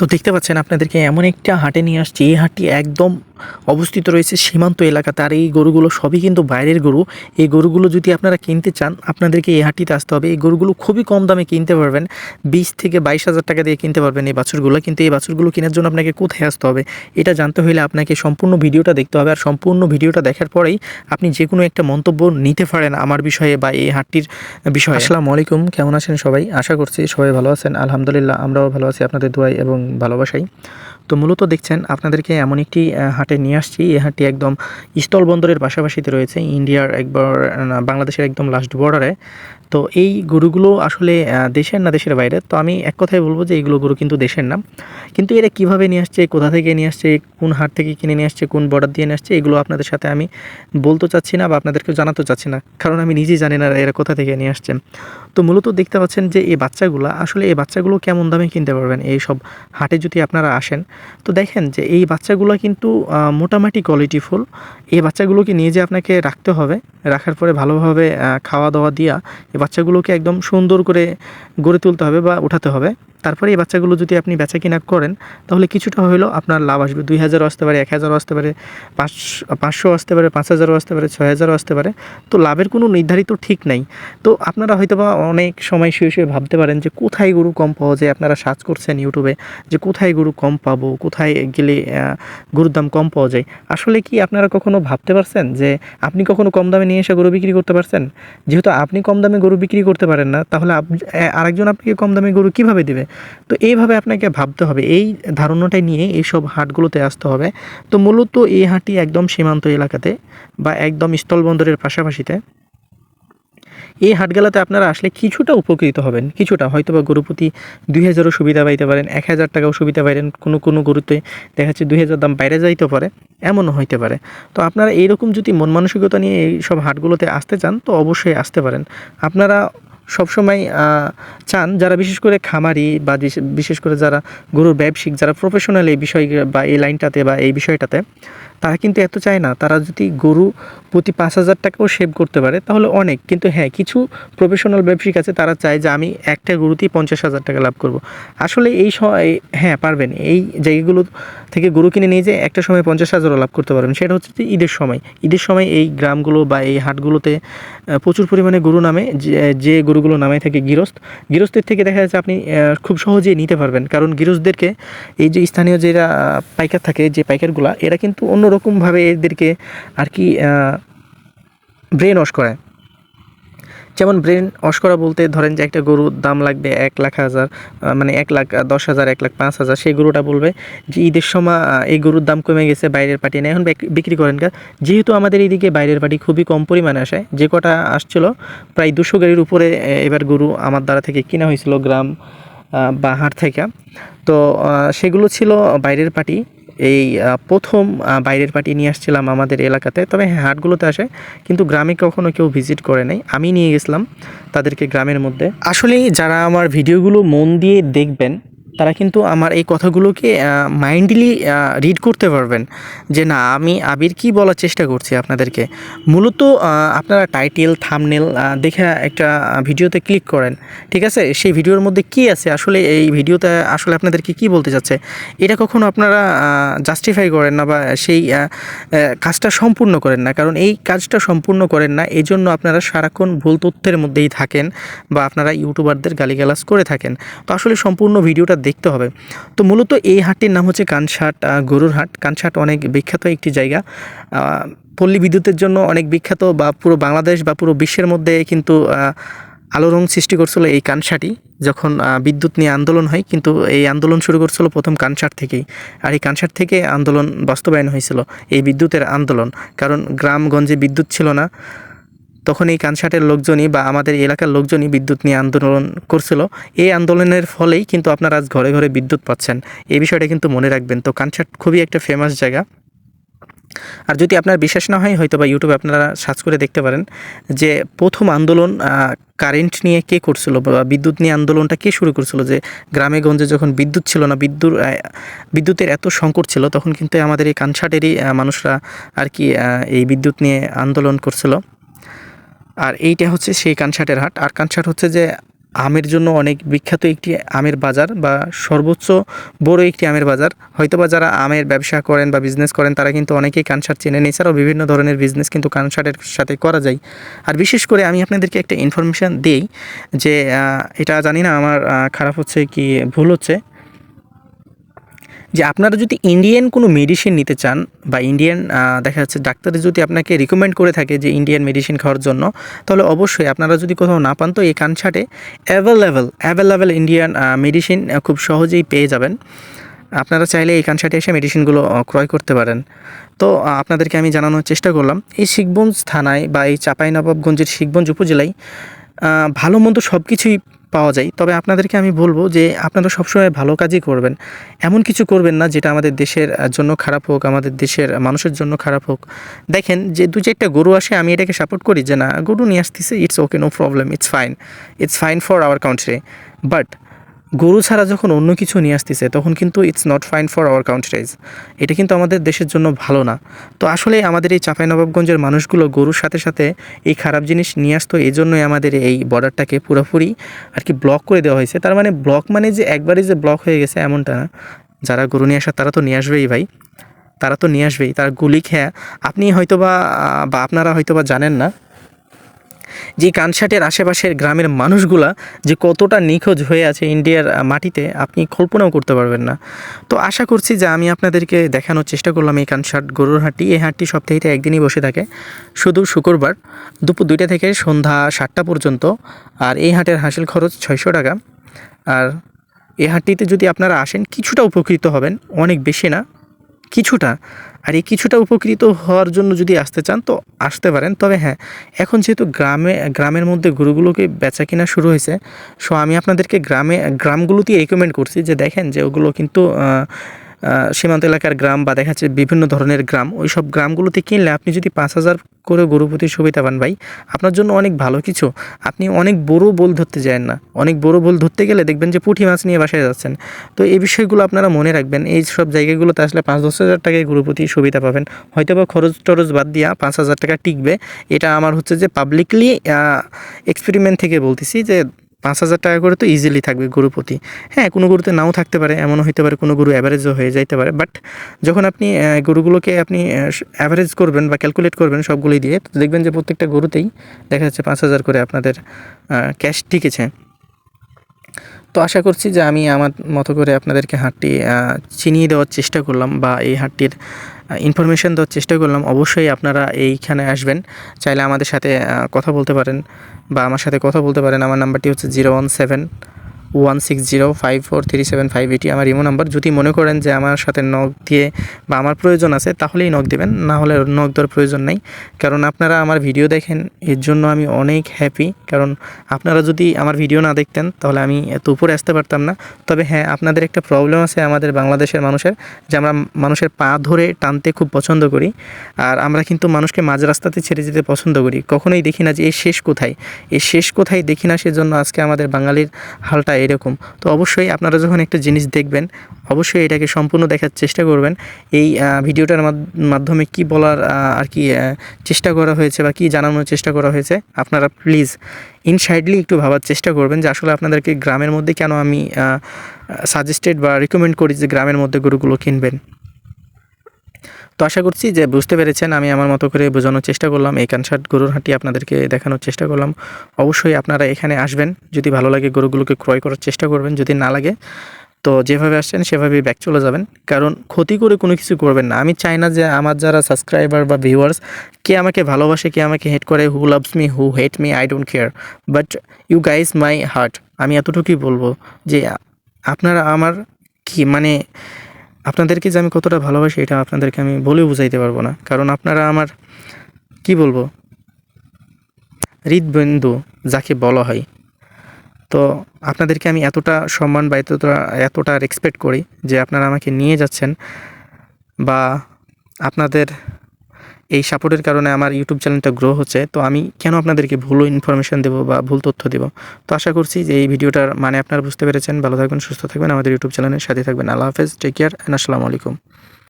তো দেখতে পাচ্ছেন আপনাদেরকে এমন একটা হাটে নিয়ে আসছি। এই হাটটি একদম অবস্থিত রয়েছে সীমান্ত এলাকাতে আর এই গরুগুলো সবই কিন্তু বাইরের গরু। এই গরুগুলো যদি আপনারা কিনতে চান, আপনাদেরকে এই হাটটিতে আসতে হবে। এই গরুগুলো খুবই কম দামে কিনতে পারবেন। বিশ থেকে বাইশ হাজার টাকা দিয়ে কিনতে পারবেন এই বাছুরগুলো। কিন্তু এই বাছুরগুলো কেনার জন্য আপনাকে কোথায় আসতে হবে? এটা জানতে হলে আপনাকে সম্পূর্ণ ভিডিওটা দেখতে হবে। আর সম্পূর্ণ ভিডিওটা দেখার পরেই আপনি যে কোনো একটা মন্তব্য নিতে পারেন আমার বিষয়ে বা এই হাটটির বিষয়ে। আসসালামু আলাইকুম, কেমন আছেন সবাই? আশা করছি সবাই ভালো আছেন। আলহামদুলিল্লাহ, আমরাও ভালো আছি। আপনাদের দোয়াই এবং ভালোবাসাই তো মূলত দেখছেন, আপনাদেরকে এমন একটি হাটে নিয়ে আসছি। এই হাটটি একদম স্থল বন্দরের পাশাপাশিতে রয়েছে, ইন্ডিয়ার একবার বাংলাদেশের একদম লাস্ট বর্ডারে তো এই গরুগুলো আসলে দেশের না দেশের বাইরে? তো আমি এক কথায় বলব যে এইগুলো গরু কিন্তু দেশের না কিন্তু এরা কীভাবে নিয়ে আসছে, কোথা থেকে নিয়ে আসছে, কোন হাট থেকে কিনে নিয়ে আসছে, কোন বর্ডার দিয়ে নিয়ে আসছে, এগুলো আপনাদের সাথে আমি বলতে চাচ্ছি না বা আপনাদেরকে জানাতে চাচ্ছি না। কারণ আমি নিজেই জানি না এরা কোথা থেকে নিয়ে আসছে। তো মূলত দেখতে পাচ্ছেন যে এই বাচ্চাগুলো, আসলে এই বাচ্চাগুলো কেমন দামে কিনতে পারবেন? এই সব হাটে যদি আপনারা আসেন, তো দেখেন যে এই বাচ্চাগুলো কিন্তু মোটামুটি মোটামুটি কোয়ালিটিফুল এই বাচ্চাগুলোকে নিয়ে যে আপনাকে রাখতে হবে, রাখার পরে ভালোভাবে খাওয়া দাওয়া দিয়া এই বাচ্চাগুলোকে একদম সুন্দর করে গড়ে তুলতে হবে বা উঠাতে হবে। তারপরে এই বাচ্চাগুলো যদি আপনি বেচা কিনা করেন, তাহলে কিছুটা হলেও আপনার লাভ আসবে। দুই হাজারও আসতে পারে, এক হাজারও আসতে পারে, পাঁচ, পাঁচশো আসতে পারে, পাঁচ হাজারও আসতে পারে, ছয় হাজারও আসতে পারে। তো লাভের কোনো নির্ধারিত ঠিক নাই। তো আপনারা হয়তো বা অনেক সময় শুয়ে শুয়ে ভাবতে পারেন যে কোথায় গরু কম পাওয়া যায়, আপনারা সার্চ করছেন ইউটিউবে যে কোথায় গরু কম পাবো, কোথায় গেলে গরুর দাম কম পাওয়া যায়। আসলে কি আপনারা কখনো ভাবতে পারছেন যে আপনি কখনো কম দামে নিয়ে এসে গরু বিক্রি করতে পারছেন? যেহেতু আপনি কম দামে গরু বিক্রি করতে পারেন না, তাহলে আরেকজন আপনাকে কম দামে গরু কীভাবে দিবে? তো এইভাবে আপনাকে ভাবতে হবে। এই ধারণাটাই নিয়ে এইসব হাটগুলোতে আসতে হবে। তো মূলত এই হাটটি একদম সীমান্ত এলাকাতে বা একদম স্থলবন্দরের পাশাপাশিতে। এই হাটগুলোতে আপনারা আসলে কিছুটা উপকৃত হবেন, কিছুটা। হয়তো বা গরুপতি দুই হাজারও সুবিধা পাইতে পারেন, এক হাজার টাকাও সুবিধা পাইলেন, কোনো কোনো গরুতে দেখা যাচ্ছে দুই হাজার দাম বাইরে যাইতে পারে, এমনও হইতে পারে। তো আপনারা এইরকম যদি মন মানসিকতা নিয়ে এই সব হাটগুলোতে আসতে চান, তো অবশ্যই আসতে পারেন। আপনারা সবসময় চান যারা বিশেষ করে খামারি বা বিশেষ করে যারা গরুর ব্যবসায়িক, যারা প্রফেশনাল এই বিষয় বা এই লাইনটাতে বা এই বিষয়টাতে। তারা কিন্তু এত চায় না। তারা যদি গরু প্রতি পাঁচ হাজার টাকাও সেভ করতে পারে তাহলে অনেক। কিন্তু হ্যাঁ কিছু প্রফেশনাল ব্যবসায়িক আছে তারা চায় যে আমি একটা গরুতেই পঞ্চাশ হাজার টাকা লাভ করব। আসলে এই স- এই- হ্যাঁ পারবেন। এই জায়গাগুলো থেকে গরু কিনে নিয়ে যে একটা সময় পঞ্চাশ হাজারও লাভ করতে পারবেন। সেটা হচ্ছে যে ঈদের সময়। ঈদের সময় এই গ্রামগুলো বা এই হাটগুলোতে প্রচুর পরিমাণে গরু নামে যে গরুগুলো নামে থাকে গৃহস্থ গৃহস্থের থেকে দেখা যাচ্ছে আপনি খুব সহজেই নিতে পারবেন। কারণ গৃহস্থদেরকে এই যে স্থানীয় আহ, পাইকার থাকে যে পাইকারগুলা এরা কিন্তু অন্যরকমভাবে এদেরকে আর কি ব্রেন ওয়াশ করে যেমন ব্রেন ওয়াশ করা বলতে ধরেন যে একটা গরুর দাম লাগবে এক লাখ হাজার মানে এক লাখ দশ হাজার, এক লাখ পাঁচ হাজার, সেই গরুটা বলবে যে ঈদের সময় এই গরুর দাম কমে গেছে, বাইরের পার্টি না এখন বিক্রি করেন কা যেহেতু আমাদের এইদিকে বাইরের পার্টি খুবই কম পরিমাণে আসে, যে কটা আসছিল, প্রায় দুশো গাড়ির উপরে এবার গরু আমার দ্বারা থেকে কিনা হয়েছিল গ্রাম বা হাট থেকে। তো সেগুলো ছিল বাইরের পার্টি এই প্রথম বাইরের পার্টি নিয়ে আসছিলাম আমাদের এলাকাতে। তবে হ্যাঁ হাটগুলোতে আসে, কিন্তু গ্রামে কখনো কেউ ভিজিট করে নাই। আমি নিয়ে গেছিলাম তাদেরকে গ্রামের মধ্যে। আসলে যারা আমার ভিডিওগুলো মন দিয়ে দেখবেন তারা কিন্তু আমার এই কথাগুলোকে মাইন্ডলি রিড করতে পারবেন। যে না, আমি আবির কি বলার চেষ্টা করছি আপনাদেরকে? মূলত আপনারা টাইটেল থামনেল দেখে একটা ভিডিওতে ক্লিক করেন, ঠিক আছে? সেই ভিডিওর মধ্যে কি আছে? আসলে এই ভিডিওতে আসলে আপনাদেরকে কি বলতে চাচ্ছে? এটা কখনো আপনারা জাস্টিফাই করেন না বা সেই কাজটা সম্পূর্ণ করেন না। কারণ এই কাজটা সম্পূর্ণ করেন না এই জন্য আপনারা সারাক্ষণ ভুল তথ্যের মধ্যেই থাকেন বা আপনারা ইউটিউবারদের গালিগালাজ করে থাকেন। তো আসলে সম্পূর্ণ ভিডিওটা দেখতে হবে। তো মূলত এই হাটটির নাম হচ্ছে কানসাট গরুর হাট। কানসাট অনেক বিখ্যাত একটি জায়গা। পল্লী বিদ্যুতের জন্য অনেক বিখ্যাত বা পুরো বাংলাদেশ বা পুরো বিশ্বের মধ্যে কিন্তু আলোড়ন সৃষ্টি করছিল এই কানসাটি যখন বিদ্যুৎ নিয়ে আন্দোলন হয়। কিন্তু এই আন্দোলন শুরু করছিল প্রথম কানসাট থেকেই। আর এই কানসাট থেকে আন্দোলন বাস্তবায়ন হয়েছিল এই বিদ্যুতের আন্দোলন। কারণ গ্রামগঞ্জে বিদ্যুৎ ছিল না। তখন এই কানসাটের লোকজনই বা আমাদের এলাকার লোকজনই বিদ্যুৎ নিয়ে আন্দোলন করছিল। এই আন্দোলনের ফলেই কিন্তু আপনারা আজ ঘরে ঘরে বিদ্যুৎ পাচ্ছেন। এই বিষয়টা কিন্তু মনে রাখবেন। তো কানসাট খুবই একটা ফেমাস জায়গা। আর যদি আপনার বিশ্বাস না হয় হয়তো বা ইউটিউবে আপনারা সার্চ করে দেখতে পারেন যে প্রথম আন্দোলন কারেন্ট নিয়ে কে করছিল বা বিদ্যুৎ নিয়ে আন্দোলনটা কে শুরু করছিল? যে গ্রামে গঞ্জে যখন বিদ্যুৎ ছিল না, বিদ্যুৎ বিদ্যুতের এত সংকট ছিল, তখন কিন্তু আমাদের এই কানসাটেরই মানুষরা আর কি এই বিদ্যুৎ নিয়ে আন্দোলন করছিল। আর এইটা হচ্ছে সেই কানসাটের হাট। আর কানসাট হচ্ছে যে আমের জন্য অনেক বিখ্যাত একটি আমের বাজার বা সর্বোচ্চ বড় একটি আমের বাজার। হয়তো বা যারা আমের ব্যবসা করেন বা বিজনেস করেন, তারা কিন্তু অনেকেই কানসার চেনেন এছাড়াও বিভিন্ন ধরনের বিজনেস কিন্তু কানসারের সাথে করা যায়। আর বিশেষ করে আমি আপনাদেরকে একটা ইনফরমেশান দিই যে এটা জানি না, আমার খারাপ হচ্ছে কি ভুল হচ্ছে। যে আপনারা যদি ইন্ডিয়ান কোনো মেডিসিন নিতে চান বা ইন্ডিয়ান দেখা যাচ্ছে ডাক্তার যদি আপনাকে রিকমেন্ড করে থাকে যে ইন্ডিয়ান মেডিসিন খাওয়ার জন্য, তাহলে অবশ্যই আপনারা যদি কোথাও না পান তো এই কানসাটে অ্যাভেলেবেল অ্যাভেলেবেল ইন্ডিয়ান মেডিসিন খুব সহজেই পেয়ে যাবেন। আপনারা চাইলে এই কানসাটে এসে মেডিসিনগুলো ক্রয় করতে পারেন। তো আপনাদেরকে আমি জানানোর চেষ্টা করলাম, এই শিখগঞ্জ থানায় বা এই চাঁপাইনবাবগঞ্জের শিখগঞ্জ উপজেলায় ভালো মন্দ সব কিছুই পাওয়া যায়। তবে আপনাদেরকে আমি বলব যে আপনারা সবসময় ভালো কাজই করবেন। এমন কিছু করবেন না যেটা আমাদের দেশের জন্য খারাপ হোক, আমাদের দেশের মানুষের জন্য খারাপ হোক। দেখেন যে দু চারটা গরু আসে, আমি এটাকে সাপোর্ট করি যে না, গরু নিয়ে আসতেছে it's okay no problem it's fine it's fine for our country but গরু ছাড়া যখন অন্য কিছু নিয়ে আসতেছে, তখন কিন্তু it's not fine for our countries এটা কিন্তু আমাদের দেশের জন্য ভালো না। তো আসলে আমাদের এই চাঁপাইনবাবগঞ্জের মানুষগুলো গরুর সাথে সাথে এই খারাপ জিনিস নিয়ে আসতো, এই জন্যই আমাদের এই বর্ডারটাকে পুরোপুরি আর কি ব্লক করে দেওয়া হয়েছে। তার মানে ব্লক মানে যে একবারই যে ব্লক হয়ে গেছে এমনটা না। যারা গরু নিয়ে আসার তারা তো নিয়ে আসবেই ভাই। তারা তো নিয়ে আসবেই। তার গুলি খেয়া, আপনি হয়তোবা বা আপনারা হয়তোবা জানেন না যে কানসাটের আশেপাশের গ্রামের মানুষগুলা যে কতটা নিখোঁজ হয়ে আছে ইন্ডিয়ার মাটিতে, আপনি কল্পনাও করতে পারবেন না। তো আশা করছি যে আমি আপনাদেরকে দেখানোর চেষ্টা করলাম এই কানসাট গরুর হাটটি। এই হাটটি সপ্তাহে একদিনই বসে থাকে, শুধু শুক্রবার দুপুর দুইটা থেকে সন্ধ্যা সাতটা পর্যন্ত। আর এই হাটের হাসিল খরচ ছয়শো টাকা। আর এই হাটটিতে যদি আপনারা আসেন, কিছুটা উপকৃত হবেন, অনেক বেশি না। কিছুটা। আর এই কিছুটা উপকৃত হওয়ার জন্য যদি আসতে চান, তো আসতে পারেন। তবে হ্যাঁ এখন যেহেতু গ্রামে, গ্রামের মধ্যে গরুগুলোকে বেচা কিনা শুরু হয়েছে সো আমি আপনাদেরকে গ্রামে, গ্রামগুলোতেই রেকমেন্ড করছি যে দেখেন যে ওগুলো কিন্তু সীমান্ত এলাকার গ্রাম বা দেখা যাচ্ছে বিভিন্ন ধরনের গ্রাম ওই সব গ্রামগুলোতে কিনলে আপনি যদি পাঁচ হাজার করে গরু সুবিধা পান ভাই, আপনার জন্য অনেক ভালো কিছু। আপনি অনেক বড় বোল ধরতে যান না। অনেক বড় বোল ধরতে গেলে দেখবেন যে পুঁটি মাছ নিয়ে বাসায় যাচ্ছেন। তো এই বিষয়গুলো আপনারা মনে রাখবেন, এই সব জায়গাগুলোতে আসলে পাঁচ দশ হাজার টাকায় গরু প্রতি সুবিধা পাবেন। হয়তো বা খরচ টরচ বাদ দিয়া পাঁচ হাজার টাকা টিকবে। এটা আমার হচ্ছে যে পাবলিকলি এক্সপেরিমেন্ট থেকে বলতেছি যে পাঁচ হাজার টাকা করে তো ইজিলি থাকবে গরু প্রতি। হ্যাঁ কোনো গরুতে নাও থাকতে পারে, এমনও হতে পারে কোনো গরু অ্যাভারেজও হয়ে যাইতে পারে বাট যখন আপনি গরুগুলোকে আপনি অ্যাভারেজ করবেন বা ক্যালকুলেট করবেন সবগুলোই দিয়ে, তো দেখবেন যে প্রত্যেকটা গরুতেই দেখা যাচ্ছে পাঁচ হাজার করে আপনাদের ক্যাশ টিকেছে। তো আশা করছি যে আমি আমার মতো করে আপনাদেরকে হাটটি চিনিয়ে দেওয়ার চেষ্টা করলাম বা এই হাটটির ইনফরমেশন দেওয়ার চেষ্টা করলাম। অবশ্যই আপনারা এইখানে আসবেন। চাইলে আমাদের সাথে কথা বলতে পারেন বা আমার সাথে কথা বলতে পারেন। আমার নাম্বারটি হচ্ছে zero one seven one six zero five four three seven five এটি আমার ইমো নাম্বার যদি মনে করেন যে আমার সাথে নখ দিয়ে বা আমার প্রয়োজন আছে, তাহলেই নখ দেবেন। না হলে নখ দেওয়ার প্রয়োজন নেই। কারণ আপনারা আমার ভিডিও দেখেন, এর জন্য আমি অনেক হ্যাপি কারণ আপনারা যদি আমার ভিডিও না দেখতেন, তাহলে আমি এত উপরে আসতে পারতাম না। তবে হ্যাঁ আপনাদের একটা প্রবলেম আছে আমাদের বাংলাদেশের মানুষের, যে আমরা মানুষের পা ধরে টানতে খুব পছন্দ করি। আর আমরা কিন্তু মানুষকে মাঝ রাস্তাতে ছেড়ে যেতে পছন্দ করি। কখনোই দেখি না যে এই শেষ কোথায়? এই শেষ কোথায় দেখি না সেজন্য আজকে আমাদের বাঙালির হালটা এরকম। তো অবশ্যই আপনারা যখন একটা জিনিস দেখবেন, অবশ্যই এটাকে সম্পূর্ণ দেখার চেষ্টা করবেন। এই ভিডিওটার মাধ- মাধ্যমে কি বলার আর কি চেষ্টা করা হয়েছে বা কি জানানোর চেষ্টা করা হয়েছে, আপনারা প্লিজ ইনসাইডলি একটু ভাবার চেষ্টা করবেন যে আসলে আপনাদেরকে গ্রামের মধ্যে কেন আমি সাজেস্টেড বা রিকমেন্ড করি যে গ্রামের মধ্যে গরুগুলো কিনবেন। তো আশা করছি যে বুঝতে পেরেছেন, আমি আমার মতো করে বোঝানোর চেষ্টা করলাম। এই কানসাট গরুর হাঁটি আপনাদেরকে দেখানোর চেষ্টা করলাম। অবশ্যই আপনারা এখানে আসবেন, যদি ভালো লাগে গরুগুলোকে ক্রয় করার চেষ্টা করবেন, যদি না লাগে। তো যেভাবে আসছেন, সেভাবেই ব্যাক চলে যাবেন। কারণ ক্ষতি করে কোনো কিছু করবেন না। আমি চাই না যে আমার যারা সাবস্ক্রাইবার বা ভিউয়ার্স কে আমাকে ভালোবাসে, কে আমাকে হেট করে who loves me who hate me I don't care but you guys my heart আমি এতটুকুই বলব যে আপনারা আমার কি মানে আপনাদেরকে যে আমি কতটা ভালোবাসি, এটা আপনাদেরকে আমি বলেও বুঝাইতে পারব না। কারণ আপনারা আমার, কি বলব? হৃদবন্ধু, যাকে বলা হয়। তো আপনাদেরকে আমি এতটা সম্মান বা এতটা এতটা রেসপেক্ট করি যে আপনারা আমাকে নিয়ে যাচ্ছেন বা আপনাদের এই সাপোর্টের কারণে আমার ইউটিউব চ্যানেলটা গ্রো হচ্ছে। তো আমি কেন আপনাদেরকে ভুল ইনফরমেশন দেবো বা ভুল তথ্য দেবো? তো আশা করছি যে এই ভিডিওটার মানে আপনারা বুঝতে পেরেছেন। ভালো থাকবেন, সুস্থ থাকবেন। আমাদের ইউটিউব চ্যানেলের সাথে থাকবেন। আল্লাহ হাফেজ টেক কেয়ার অ্যান্ড আসসালামু আলাইকুম।